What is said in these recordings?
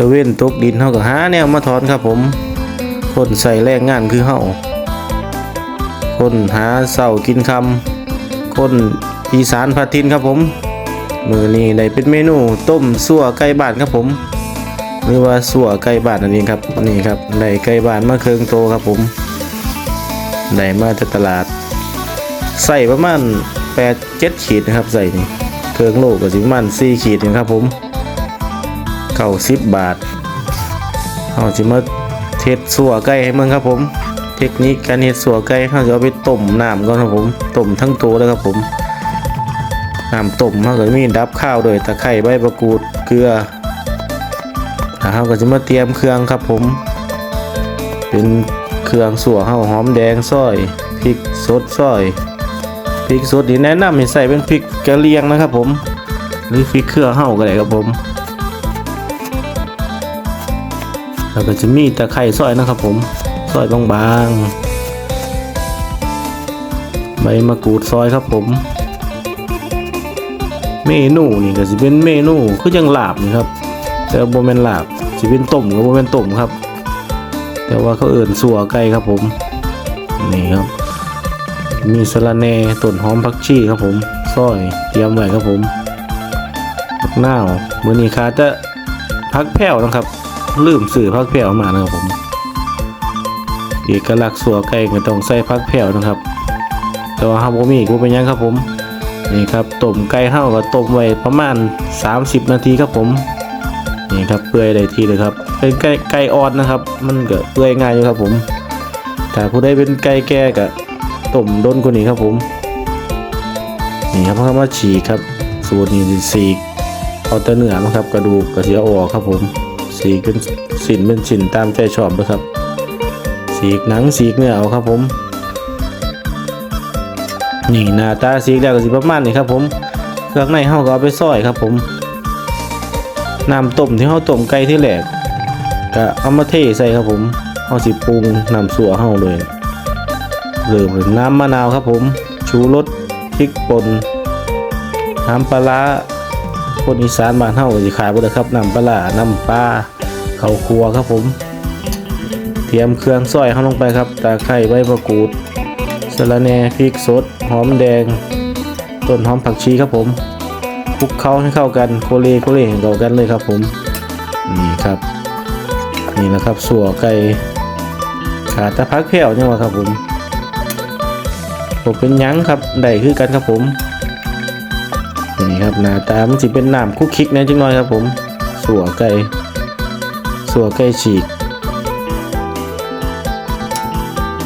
ตะเว้นตกดินเฮาก็หาแนวมาถอนครับผม คนใส่แรงงานคือเฮาคนหาเสากินคำคนอีสานพัดทินครับผม มือนี้ได้เป็นเมนูต้มสั่วไก่บ้านครับผม หรือว่าสั่วไก่บ้านอันนี้ครับนี่ครับได้ไก่บ้านมาเคืองโตครับผมได้มาจากตลาด ใส่ประมาณ8 7ขีดนะครับใส่นี่เครื่องโลก็สิประมาณ4ขีดนะครับผม เข่า10บบาทเอาสิมาเทศสัวไก่ให้มืองครับผม เทคนิคการเฮ็ดสัวไก่เราจะเอาไปต้มน้ำก่อนครับผมต้มทั้งตัวเลยครับผมน้ำต้มเขาก็มีดับข้าวด้วยตะไคร้ใบมะกูดเกลือแล้วเขาก็จะมาเตรียมเครื่องครับผม เป็นเครื่องสัวเฮาหอมแดงซอยพริกสดซอยพริกสดนี่แนะนำให้ใส่เป็นพริกกะเหรี่ยงนะครับผม หรือพริกเครือเฮาก็ได้ครับผม แล้วก็จะมีตะไคร้ซอยนะครับผมซอยบางๆ ใบมะกรูดซอยครับผม เมนูนี่ก็สิเป็นเมนูคือจังลาบนี่ครับ แต่ว่าบ่แมนลาบสิเป็นต้มก็บ่แมนต้มครับ แต่ว่าเขาเอิ่นสัวไก่ครับผม นี่ครับ มีสะระแหน่ต้นหอมผักชีครับผมซอยเตรียมไว้ครับผมผักนาวมือนี้ขาจะผักแผ่วนะครับ ลืมซื้อผักแผ่วมานะครับผมเอกลักษณ์สัวไก่ก็ต้องใส่ผักแผ่วนะครับ แต่ว่าฮาบ่มีก็เป็นยังครับผมนี่ครับต้มไก่ห่าก็ต้มไว้ประมาณ 30 นาทีครับผมนี่ครับเปื่อยได้ทีเลยครับเป็นไก่ไก่อ่อนนะครับ มันก็เปื่อยง่ายอยู่ครับผมถ้าผู้ใดเป็นไก่แก่ก็ต้มด้นกว่านี้ครับผมนี่ครับเขามาฉีกครับ สูตรนี้สีเอาแต่เนื้อนะครับ กระดูกกระเสียออกครับผม ฉีกเป็นสินเป็นสินตามใจชอบเลยครับฉีกหนังฉีกเนื้อเอาครับผม นี่หน้าตาสีแล้วก็สิประมาณนี้ครับผมเครื่องในเฮาก็เอาไปซอยครับผมน้ำต้มที่เฮาต้มไก่ที่แรกก็เอามาเทใส่ครับผมเฮาสิปรุงน้ำสัวเฮาเลยเริ่มนน้ำมะนาวครับผม ชูรสพริกป่นน้ำปลาร้า คนอีสานบ้านเฮาสิขายบ่ได้ครับน้ำปลาน้ำปลาข้าวคั่วครับผม เตรียมเครื่องซอยเฮาลงไปครับตะไคร้ใบมะกรูดสะระแหน่พริกสด หอมแดง ต้นหอมผักชีครับผมคลุกเคล้าให้เข้ากันโคเลโคเลให้เข้ากันเลยครับผมนี่ครับ นี่นะครับสัวไก่ขาตะพักแผ่วเนี่ยวะครับผมผมเป็นยั้งครับได้คือกันครับผม นี่ครับหน้าตามันสิเป็นน้ำคุกคิกนะจังหน่อยครับผม สัวไก่สัวไก่ฉีก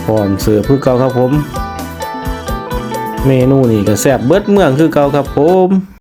พร้อมเสือพืชเก่าครับผม เมนูนี่ก็แซ่บเบิดเมืองคือเก่าครับผม